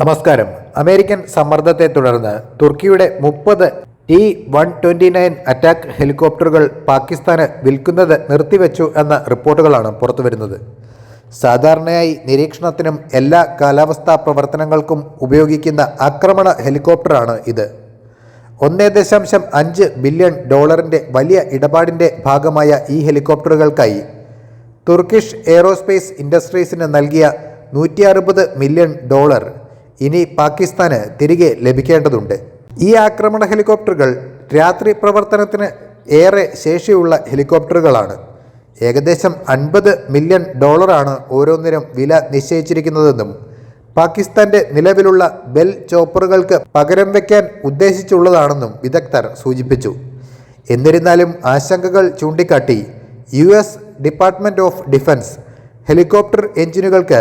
നമസ്കാരം. അമേരിക്കൻ സമ്മർദ്ദത്തെ തുടർന്ന് തുർക്കിയുടെ മുപ്പത് T one twenty nine attack ഹെലികോപ്റ്ററുകൾ പാകിസ്ഥാന് വിൽക്കുന്നത് നിർത്തിവെച്ചു എന്ന റിപ്പോർട്ടുകളാണ് പുറത്തുവരുന്നത്. സാധാരണയായി നിരീക്ഷണത്തിനും എല്ലാ കാലാവസ്ഥാ പ്രവർത്തനങ്ങൾക്കും ഉപയോഗിക്കുന്ന ആക്രമണ ഹെലികോപ്റ്ററാണ് ഇത്. ഒന്നേ ദശാംശം അഞ്ച് ബില്യൺ ഡോളറിന്റെ വലിയ ഇടപാടിന്റെ ഭാഗമായ ഈ ഹെലികോപ്റ്ററുകൾക്കായി തുർക്കിഷ് എയ്റോസ്പേസ് ഇൻഡസ്ട്രീസിന് നൽകിയ നൂറ്റി അറുപത് മില്യൺ ഡോളർ ഇനി പാകിസ്ഥാന് തിരികെ ലഭിക്കേണ്ടതുണ്ട്. ഈ ആക്രമണ ഹെലികോപ്റ്ററുകൾ രാത്രി പ്രവർത്തനത്തിന് ഏറെ ശേഷിയുള്ള ഹെലികോപ്റ്ററുകളാണ്. ഏകദേശം അൻപത് മില്യൺ ഡോളറാണ് ഓരോന്നിനും വില നിശ്ചയിച്ചിരിക്കുന്നതെന്നും പാകിസ്ഥാന്റെ നിലവിലുള്ള ബെൽ ചോപ്പറുകൾക്ക് പകരം വയ്ക്കാൻ ഉദ്ദേശിച്ചുള്ളതാണെന്നും വിദഗ്ധർ സൂചിപ്പിച്ചു. എന്നിരുന്നാലും ആശങ്കകൾ ചൂണ്ടിക്കാട്ടി U S department of defence helicopter എഞ്ചിനുകൾക്ക്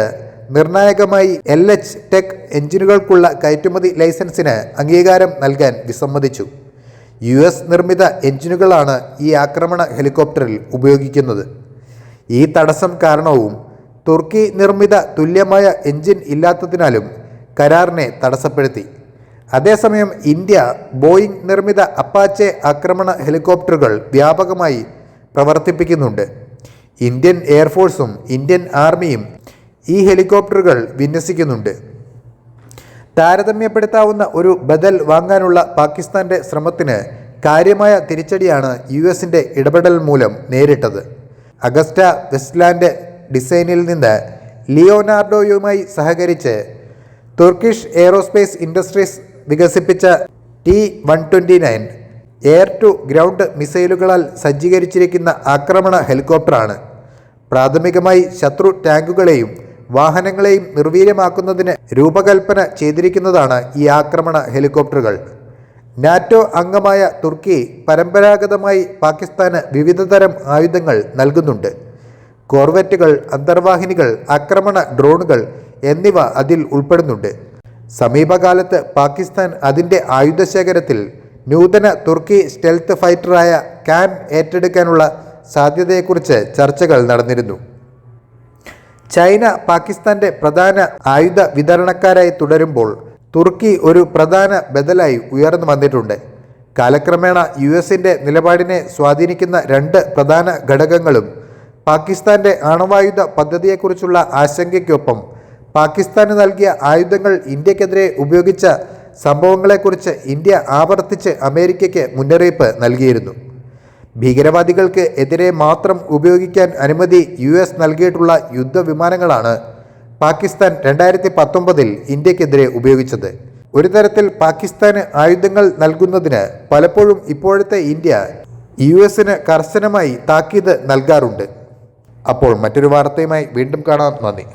നിർണായകമായി എൽ എച്ച് ടെക് എഞ്ചിനുകൾക്കുള്ള കയറ്റുമതി ലൈസൻസിന് അംഗീകാരം നൽകാൻ വിസമ്മതിച്ചു. യു എസ് നിർമ്മിത എഞ്ചിനുകളാണ് ഈ ആക്രമണ ഹെലികോപ്റ്ററിൽ ഉപയോഗിക്കുന്നത്. ഈ തടസ്സം കാരണവും തുർക്കി നിർമ്മിത തുല്യമായ എഞ്ചിൻ ഇല്ലാത്തതിനാലും കരാറിനെ തടസ്സപ്പെടുത്തി. അതേസമയം ഇന്ത്യ ബോയിംഗ് നിർമ്മിത അപ്പാച്ചെ ആക്രമണ ഹെലികോപ്റ്ററുകൾ വ്യാപകമായി പ്രവർത്തിപ്പിക്കുന്നുണ്ട്. ഇന്ത്യൻ എയർഫോഴ്സും ഇന്ത്യൻ ആർമിയും ഈ ഹെലികോപ്റ്ററുകൾ വിന്യസിക്കുന്നുണ്ട്. താരതമ്യപ്പെടുത്താവുന്ന ഒരു ബദൽ വാങ്ങാനുള്ള പാകിസ്ഥാന്റെ ശ്രമത്തിന് കാര്യമായ തിരിച്ചടിയാണ് യു എസിന്റെ ഇടപെടൽ മൂലം നേരിട്ടത്. അഗസ്റ്റ വെസ്റ്റ്ലാൻഡ് ഡിസൈനിൽ നിന്ന് ലിയോനാർഡോയുമായി സഹകരിച്ച് തുർക്കിഷ് എയ്റോസ്പേസ് ഇൻഡസ്ട്രീസ് വികസിപ്പിച്ച T one twenty nine air to ground മിസൈലുകളാൽ സജ്ജീകരിച്ചിരിക്കുന്ന ആക്രമണ ഹെലികോപ്റ്ററാണ്. പ്രാഥമികമായി ശത്രു ടാങ്കുകളെയും വാഹനങ്ങളെയും നിർവീര്യമാക്കുന്നതിന് രൂപകൽപ്പന ചെയ്തിരിക്കുന്നതാണ് ഈ ആക്രമണ ഹെലികോപ്റ്ററുകൾ. നാറ്റോ അംഗമായ തുർക്കി പരമ്പരാഗതമായി പാകിസ്ഥാന് വിവിധതരം ആയുധങ്ങൾ നൽകുന്നുണ്ട്. കോർവെറ്റുകൾ അന്തർവാഹിനികൾ ആക്രമണ ഡ്രോണുകൾ എന്നിവ അതിൽ ഉൾപ്പെടുന്നുണ്ട്. സമീപകാലത്ത് പാകിസ്ഥാൻ അതിന്റെ ആയുധശേഖരത്തിൽ നൂതന തുർക്കി സ്റ്റെൽത്ത് ഫൈറ്ററായ കാൻ ഏറ്റെടുക്കാനുള്ള സാധ്യതയെക്കുറിച്ച് ചർച്ചകൾ നടന്നിരുന്നു. ചൈന പാകിസ്ഥാന്റെ പ്രധാന ആയുധ വിതരണക്കാരായി തുടരുമ്പോൾ തുർക്കി ഒരു പ്രധാന ബദലായി ഉയർന്നു വന്നിട്ടുണ്ട്. കാലക്രമേണ യു എസിന്റെ നിലപാടിനെ സ്വാധീനിക്കുന്ന രണ്ട് പ്രധാന ഘടകങ്ങളും പാകിസ്ഥാന്റെ ആണവായുധ പദ്ധതിയെക്കുറിച്ചുള്ള ആശങ്കയ്ക്കൊപ്പം പാകിസ്ഥാന് നൽകിയ ആയുധങ്ങൾ ഇന്ത്യക്കെതിരെ ഉപയോഗിച്ച സംഭവങ്ങളെക്കുറിച്ച് ഇന്ത്യ ആവർത്തിച്ച് അമേരിക്കയ്ക്ക് മുന്നറിയിപ്പ് നൽകിയിരുന്നു. ഭീകരവാദികൾക്ക് എതിരെ മാത്രം ഉപയോഗിക്കാൻ അനുമതി യു എസ് നൽകിയിട്ടുള്ള യുദ്ധവിമാനങ്ങളാണ് പാകിസ്ഥാൻ രണ്ടായിരത്തി പത്തൊമ്പതിൽ ഇന്ത്യക്കെതിരെ ഉപയോഗിച്ചത്. ഒരു തരത്തിൽ പാകിസ്ഥാന് ആയുധങ്ങൾ നൽകുന്നതിന് പലപ്പോഴും ഇപ്പോഴത്തെ ഇന്ത്യ യു എസിന് കർശനമായി താക്കീത് നൽകാറുണ്ട്. അപ്പോൾ മറ്റൊരു വാർത്തയുമായി വീണ്ടും കാണാം. നന്ദി.